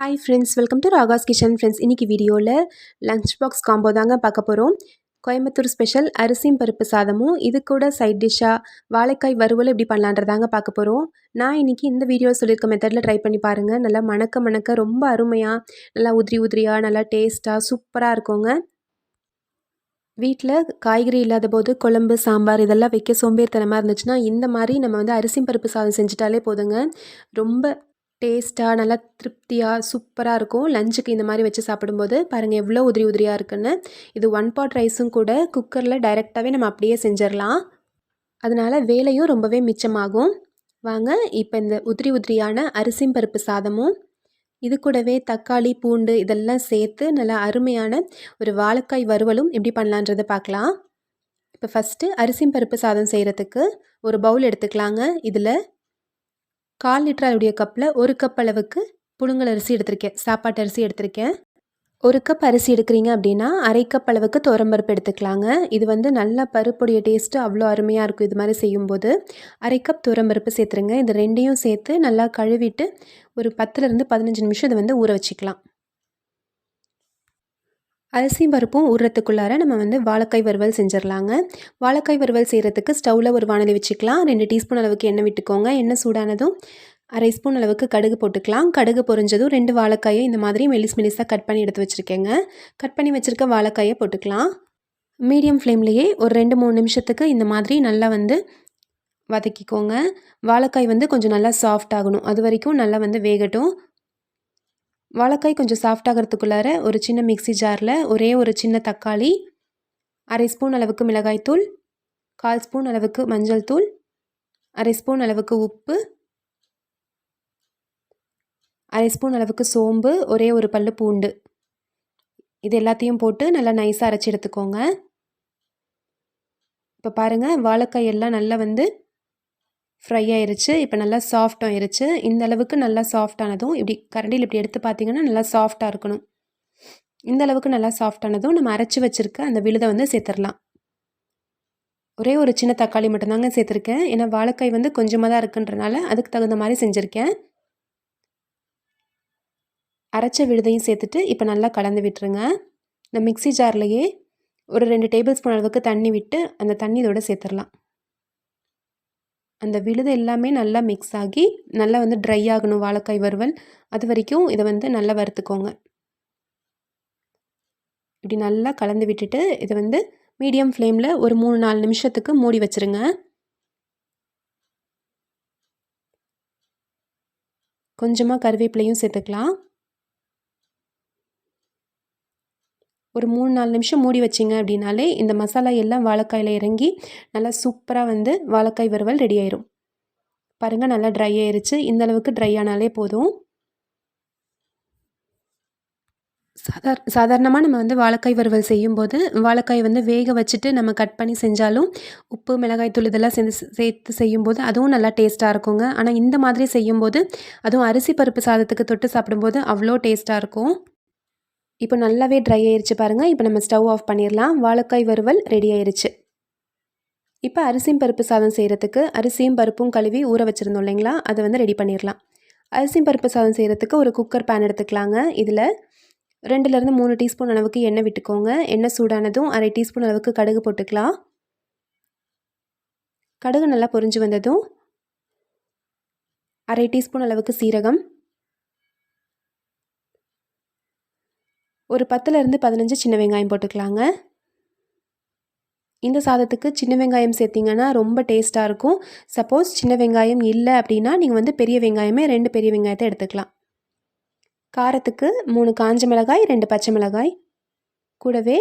Hi friends welcome to Raga's kitchen friends இன்றைக்கி வீடியோவில் lunch box combo தாங்க பார்க்க போகிறோம் கோயம்புத்தூர் ஸ்பெஷல் அரிசியும் பருப்பு சாதமும். இது கூட சைட் டிஷ்ஷாக வாழைக்காய் வறுவல் எப்படி பண்ணலான்றதாங்க பார்க்க போகிறோம் நான் இன்றைக்கி இந்த வீடியோ சொல்லியிருக்க மெத்தடில் ட்ரை பண்ணி பாருங்கள் நல்லா மணக்க மணக்க ரொம்ப அருமையாக நல்லா உதிரி உதிரியாக நல்லா டேஸ்ட்டாக சூப்பராக இருக்குங்க. வீட்டில் காய்கறி இல்லாத போது குழம்பு சாம்பார் இதெல்லாம் வைக்க சோம்பேறித்தனமாக இருந்துச்சுன்னா இந்த மாதிரி நம்ம வந்து அரிசி பருப்பு சாதம் செஞ்சுட்டாலே போதுங்க. ரொம்ப டேஸ்ட்டாக நல்லா திருப்தியாக சூப்பராக இருக்கும். லஞ்சுக்கு இந்த மாதிரி வச்சு சாப்பிடும்போது பாருங்கள் எவ்வளோ உதிரி உதிரியாக இருக்குன்னு. இது ஒன் பாட் ரைஸும் கூட குக்கரில் டைரெக்டாகவே நம்ம அப்படியே செஞ்சிடலாம். அதனால் வேலையும் ரொம்பவே மிச்சமாகும். வாங்க இப்போ இந்த உதிரி உதிரியான அரிசிம் பருப்பு சாதமும் இது கூடவே தக்காளி பூண்டு இதெல்லாம் சேர்த்து நல்லா அருமையான ஒரு வாழைக்காய் வறுவலும் எப்படி பண்ணலான்றதை பார்க்கலாம். இப்போ ஃபஸ்ட்டு அரிசியும் பருப்பு சாதம் செய்கிறதுக்கு ஒரு பவுல் எடுத்துக்கலாங்க. இதில் கால் லிட்டர் அளவுடைய கப்பில் ஒரு கப் அளவுக்கு புழுங்கல் அரிசி எடுத்திருக்கேன். சாப்பாட்டு அரிசி எடுத்திருக்கேன். ஒரு கப் அரிசி எடுக்கிறீங்க அப்படின்னா அரை கப் அளவுக்கு துவரம்பருப்பு எடுத்துக்கலாங்க. இது வந்து நல்லா பருப்புடைய டேஸ்ட்டு அவ்வளோ அருமையாக இருக்கும் இது மாதிரி செய்யும்போது. அரை கப் துவரம்பருப்பு சேர்த்துருங்க. இது ரெண்டையும் சேர்த்து நல்லா கழுவிட்டு ஒரு பத்துலேருந்து பதினஞ்சு நிமிஷம் இதை வந்து ஊற வச்சுக்கலாம். அரிசி பருப்பும் ஊறுறதுக்குள்ளார நம்ம வந்து வாழைக்காய் வறுவல் செஞ்சிடலாங்க வாழைக்காய் வறுவல் செய்கிறதுக்கு ஸ்டவ்வில் ஒரு வானலி வச்சுக்கலாம். ரெண்டு டீஸ்பூன் அளவுக்கு எண்ணெய் விட்டுக்கோங்க. எண்ணெய் சூடானதும் அரை ஸ்பூன் அளவுக்கு கடுகு போட்டுக்கலாம். கடுகு பொரிஞ்சதும் ரெண்டு வாழைக்காயை இந்த மாதிரி மெலிஸ் மெலிஸாக கட் பண்ணி எடுத்து வச்சுருக்கேங்க. கட் பண்ணி வச்சுருக்க வாழைக்காயை போட்டுக்கலாம். மீடியம் ஃப்ளேம்லேயே ஒரு ரெண்டு மூணு நிமிஷத்துக்கு இந்த மாதிரி நல்லா வந்து வதக்கிக்கோங்க. வாழைக்காய் வந்து கொஞ்சம் நல்லா சாஃப்ட் ஆகணும். அது வரைக்கும் நல்லா வந்து வேகட்டும். வாழைக்காய் கொஞ்சம் சாஃப்டாகிறதுக்குள்ளார ஒரு சின்ன மிக்சி ஜாரில் ஒரே ஒரு சின்ன தக்காளி அரை ஸ்பூன் அளவுக்கு மிளகாய்த்தூள் கால் ஸ்பூன் அளவுக்கு மஞ்சள் தூள் அரை ஸ்பூன் அளவுக்கு உப்பு அரை ஸ்பூன் அளவுக்கு சோம்பு ஒரே ஒரு பல்லு பூண்டு. இது எல்லாத்தையும் போட்டு நல்லா நைஸாக அரைச்சி எடுத்துக்கோங்க. இப்போ பாருங்கள் வாழைக்காய் எல்லாம் நல்லா வந்து ஃப்ரை ஆயிருச்சு. இப்போ நல்லா சாஃப்ட் ஆயிருச்சு. இந்த அளவுக்கு நல்லா சாஃப்டானதும் இப்படி கரண்டியில் இப்படி எடுத்து பார்த்தீங்கன்னா நல்லா சாஃப்டாக இருக்கணும். இந்த அளவுக்கு நல்லா சாஃப்டானதும் நம்ம அரைச்சி வச்சுருக்க அந்த விழுதை வந்து சேர்த்துடலாம் ஒரே ஒரு சின்ன தக்காளி மட்டும்தாங்க சேர்த்துருக்கேன். ஏன்னா வாழைக்காய் வந்து கொஞ்சமாக தான் இருக்குன்றனால அதுக்கு தகுந்த மாதிரி செஞ்சுருக்கேன். அரைச்ச விழுதையும் சேர்த்துட்டு இப்போ நல்லா கலந்து விட்டுருங்க. இந்த மிக்சி ஜார்லேயே ஒரு ரெண்டு டேபிள் ஸ்பூன் அளவுக்கு தண்ணி விட்டு அந்த தண்ணி இதோட சேர்த்துடலாம் அந்த விழுது எல்லாமே நல்லா மிக்ஸ் ஆகி நல்லா வந்து ட்ரை ஆகணும் வாழைக்காய் வறுவல். அது வரைக்கும் இதை வந்து நல்லா வறுத்துக்கோங்க. இப்படி நல்லா கலந்து விட்டுட்டு இதை வந்து மீடியம் ஃப்ளேமில் ஒரு மூணு நாலு நிமிஷத்துக்கு மூடி வச்சுருங்க. கொஞ்சமாக கருவேப்பிலையும் சேர்த்துக்கலாம். ஒரு மூணு நாலு நிமிஷம் மூடி வச்சிங்க அப்படின்னாலே இந்த மசாலா எல்லாம் வாழைக்காயில் இறங்கி நல்லா சூப்பராக வந்து வாழைக்காய் வறுவல் ரெடி ஆயிரும். பாருங்கள் நல்லா ட்ரை ஆயிருச்சு. இந்த அளவுக்கு ட்ரை ஆனாலே போதும். சாதார் சாதாரணமாக நம்ம வந்து வாழைக்காய் வறுவல் செய்யும்போது வாழைக்காய் வந்து வேக வச்சுட்டு நம்ம கட் பண்ணி செஞ்சாலும் உப்பு மிளகாய் தூள் இதெல்லாம் சேர்ந்து சேர்த்து செய்யும்போது அதுவும் நல்லா டேஸ்ட்டாக இருக்குங்க. ஆனால் இந்த மாதிரி செய்யும்போது அதுவும் அரிசி பருப்பு சாதத்துக்கு தொட்டு சாப்பிடும்போது அவ்வளோ டேஸ்ட்டாக இருக்கும். இப்போ நல்லாவே ட்ரை ஆயிடுச்சு பாருங்கள் இப்போ நம்ம ஸ்டவ் ஆஃப் பண்ணிடலாம் வாழைக்காய் வறுவல் ரெடி ஆயிடுச்சு இப்போ அரிசியும் பருப்பு சாதம் செய்கிறதுக்கு அரிசியும் பருப்பும் கழுவி ஊற வச்சுருந்தோம் இல்லைங்களா? அதை வந்து ரெடி பண்ணிடலாம் அரிசியும் பருப்பு சாதம் செய்கிறதுக்கு ஒரு குக்கர் பேன் எடுத்துக்கலாங்க. இதில் ரெண்டுலேருந்து மூணு டீஸ்பூன் அளவுக்கு எண்ணெய் விட்டுக்கோங்க. எண்ணெய் சூடானதும் அரை டீஸ்பூன் அளவுக்கு கடுகு போட்டுக்கலாம். கடுகு நல்லா பொரிஞ்சு வந்ததும் அரை டீஸ்பூன் அளவுக்கு சீரகம். ஒரு பத்துலேருந்து பதினஞ்சு சின்ன வெங்காயம் போட்டுக்கலாங்க. இந்த சாதத்துக்கு சின்ன வெங்காயம் சேர்த்திங்கன்னா ரொம்ப டேஸ்ட்டாக இருக்கும். சப்போஸ் சின்ன வெங்காயம் இல்லை அப்படின்னா நீங்கள் வந்து பெரிய வெங்காயமே ரெண்டு பெரிய வெங்காயத்தை எடுத்துக்கலாம். காரத்துக்கு மூணு காஞ்ச மிளகாய் ரெண்டு பச்சை மிளகாய். கூடவே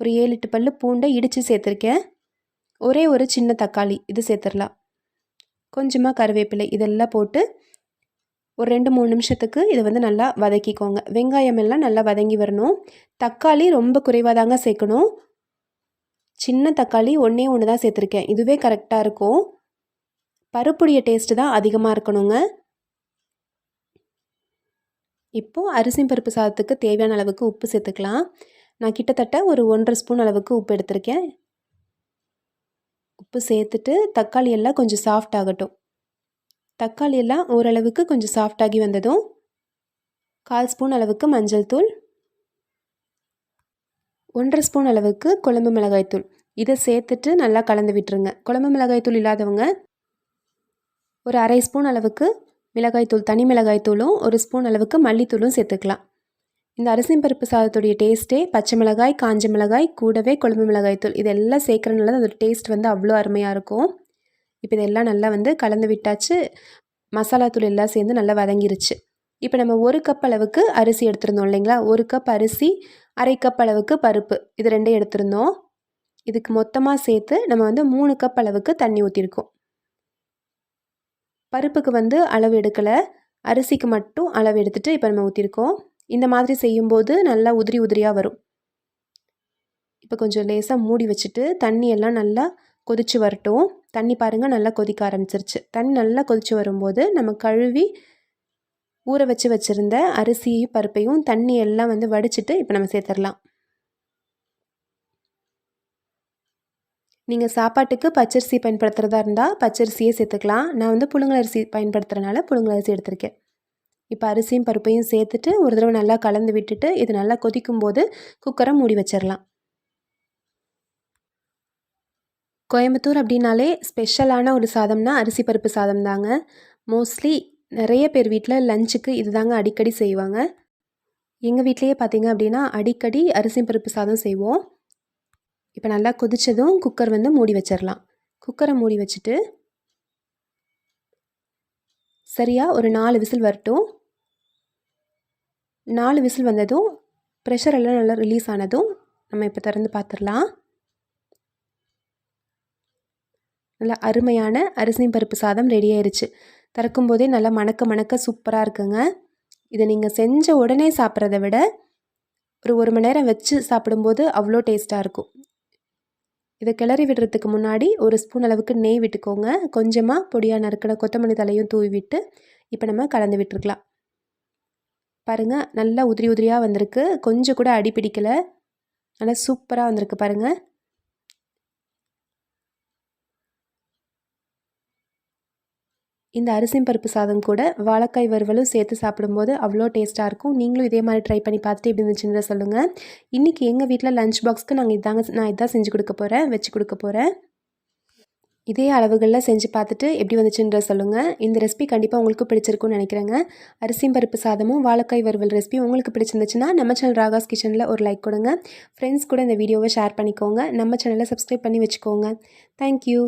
ஒரு ஏழு எட்டு பல் பூண்டை இடித்து சேர்த்துருக்கேன். ஒரே ஒரு சின்ன தக்காளி இது சேர்த்துடலாம் கொஞ்சமாக கருவேப்பிலை இதெல்லாம் போட்டு ஒரு ரெண்டு மூணு நிமிஷத்துக்கு இதை வந்து நல்லா வதக்கிக்கோங்க. வெங்காயம் எல்லாம் நல்லா வதங்கி வரணும். தக்காளி ரொம்ப குறைவாக தாங்க சேர்க்கணும். சின்ன தக்காளி ஒன்றே ஒன்று தான் சேர்த்துருக்கேன். இதுவே கரெக்டாக இருக்கும். பருப்புடைய டேஸ்ட்டு தான் அதிகமாக இருக்கணுங்க. இப்போது அரிசி பருப்பு சாதத்துக்கு தேவையான அளவுக்கு உப்பு சேர்த்துக்கலாம். நான் கிட்டத்தட்ட ஒரு ஒன்றரை ஸ்பூன் அளவுக்கு உப்பு எடுத்திருக்கேன். உப்பு சேர்த்துட்டு தக்காளி எல்லாம் கொஞ்சம் சாஃப்ட் ஆகட்டும். தக்காளி எல்லாம் ஓரளவுக்கு கொஞ்சம் சாஃப்டாகி வந்ததும் கால் ஸ்பூன் அளவுக்கு மஞ்சள் தூள் ஒன்றரை ஸ்பூன் அளவுக்கு குழம்பு மிளகாய்த்தூள் இதை சேர்த்துட்டு நல்லா கலந்து விட்டுருங்க. குழம்பு மிளகாய்த்தூள் இல்லாதவங்க ஒரு அரை ஸ்பூன் அளவுக்கு மிளகாய்த்தூள் தனி மிளகாய்த்தூளும் ஒரு ஸ்பூன் அளவுக்கு மல்லித்தூளும் சேர்த்துக்கலாம். இந்த அரிசி பருப்பு சாதத்துடைய டேஸ்ட்டே பச்சை மிளகாய் காஞ்ச மிளகாய் கூடவே குழம்பு மிளகாய்த்தூள் இதெல்லாம் சேர்க்குறதுனால அதோட டேஸ்ட் வந்து அவ்வளோ அருமையாக இருக்கும். இப்போ இதெல்லாம் நல்லா வந்து கலந்து விட்டாச்சு. மசாலா தூள் எல்லாம் சேர்ந்து நல்லா வதங்கிருச்சு. இப்போ நம்ம ஒரு கப் அளவுக்கு அரிசி எடுத்திருந்தோம் இல்லைங்களா? ஒரு கப் அரிசி அரை கப் அளவுக்கு பருப்பு. இது ரெண்டையும் எடுத்திருந்தோம். இதுக்கு மொத்தமாக சேர்த்து நம்ம வந்து மூணு கப் அளவுக்கு தண்ணி ஊற்றிருக்கோம் பருப்புக்கு வந்து அளவு எடுக்கலை. அரிசிக்கு மட்டும் அளவு எடுத்துகிட்டு இப்போ நம்ம ஊற்றிருக்கோம் இந்த மாதிரி செய்யும்போது நல்லா உதிரி உதிரியாக வரும். இப்போ கொஞ்சம் லேசாக மூடி வச்சுட்டு தண்ணி எல்லாம் நல்லா கொதித்து வரட்டும். தண்ணி பாருங்கள் நல்லா கொதிக்க ஆரம்பிச்சிருச்சு. தண்ணி நல்லா கொதித்து வரும்போது நம்ம கழுவி ஊற வச்சு வச்சுருந்த அரிசியும் பருப்பையும் தண்ணி எல்லாம் வந்து வடிச்சிட்டு இப்போ நம்ம சேர்த்துடலாம். நீங்கள் சாப்பாட்டுக்கு பச்சரிசி பயன்படுத்துகிறதா இருந்தால் பச்சரிசியே சேர்த்துக்கலாம். நான் வந்து புழுங்கலரிசி பயன்படுத்துகிறனால புழுங்கலரிசி எடுத்திருக்கேன். இப்போ அரிசியும் பருப்பையும் சேர்த்துட்டு ஒரு தடவை நல்லா கலந்து விட்டுட்டு இது நல்லா கொதிக்கும் போது குக்கரை மூடி வச்சிடலாம். கோயம்புத்தூர் அப்படின்னாலே ஸ்பெஷலான ஒரு சாதம்னா அரிசி பருப்பு சாதம் தாங்க. மோஸ்ட்லி நிறைய பேர் வீட்டில் லஞ்சுக்கு இது தாங்க அடிக்கடி செய்வாங்க. எங்கள் வீட்லேயே பார்த்தீங்க அப்படின்னா அடிக்கடி அரிசி பருப்பு சாதம் செய்வோம். இப்போ நல்லா கொதித்ததும் குக்கர் வந்து மூடி வச்சிடலாம் குக்கரை மூடி வச்சுட்டு சரியாக ஒரு நாலு விசில் வரட்டும். நாலு விசில் வந்ததும் ப்ரெஷர் எல்லாம் நல்லா ரிலீஸ் ஆனதும் நம்ம இப்போ திறந்து பார்த்துடலாம் நல்லா அருமையான அரிசி பருப்பு சாதம் ரெடி ஆயிடுச்சு திறக்கும் போதே நல்லா மணக்க மணக்க சூப்பராக இருக்குங்க. இதை நீங்கள் செஞ்ச உடனே சாப்பிட்றத விட ஒரு ஒரு மணி நேரம் வச்சு சாப்பிடும்போது அவ்வளோ டேஸ்ட்டாக இருக்கும். இதை கிளறி விடுறதுக்கு முன்னாடி ஒரு ஸ்பூன் அளவுக்கு நெய் விட்டுக்கோங்க. கொஞ்சமாக பொடியாக நறுக்கிற கொத்தமல்லி தலையும் தூவி விட்டு இப்போ நம்ம கலந்து விட்டுருக்கலாம். பாருங்கள் நல்லா உதிரி உதிரியாக வந்திருக்கு. கொஞ்சம் கூட அடி பிடிக்கலை. நல்லா சூப்பராக வந்திருக்கு பாருங்கள் இந்த அரிசியும் பருப்பு சாதம் கூட வாழைக்காய் வறுவலும் சேர்த்து சாப்பிடும்போது அவ்வளோ டேஸ்ட்டாக இருக்கும். நீங்களும் இதே மாதிரி ட்ரை பண்ணி பார்த்துட்டு எப்படி இருந்துச்சுன்னு சொல்லுங்கள் இன்றைக்கி எங்கள் வீட்டில் லஞ்ச் பாக்ஸ்க்கு நாங்கள் இதாங்க நான் இதான் செஞ்சு கொடுக்க போகிறேன் வச்சு கொடுக்க போகிறேன் இதே அளவுகளில் செஞ்சு பார்த்துட்டு எப்படி வந்துச்சுன்ற சொல்லுங்கள் இந்த ரெசிபி கண்டிப்பாக உங்களுக்கு பிடிச்சிருக்கும்னு நினைக்கிறேங்க. அரிசியும் பருப்பு சாதமும் வாழைக்காய் வறுவல் ரெசிபி உங்களுக்கு பிடிச்சிருந்துச்சுன்னா நம்ம சேனல் ராகாஸ் கிச்சனில் ஒரு லைக் கொடுங்க. ஃப்ரெண்ட்ஸ் கூட இந்த வீடியோவை ஷேர் பண்ணிக்கோங்க. நம்ம சேனலை சப்ஸ்கிரைப் பண்ணி வச்சுக்கோங்க. தேங்க்யூ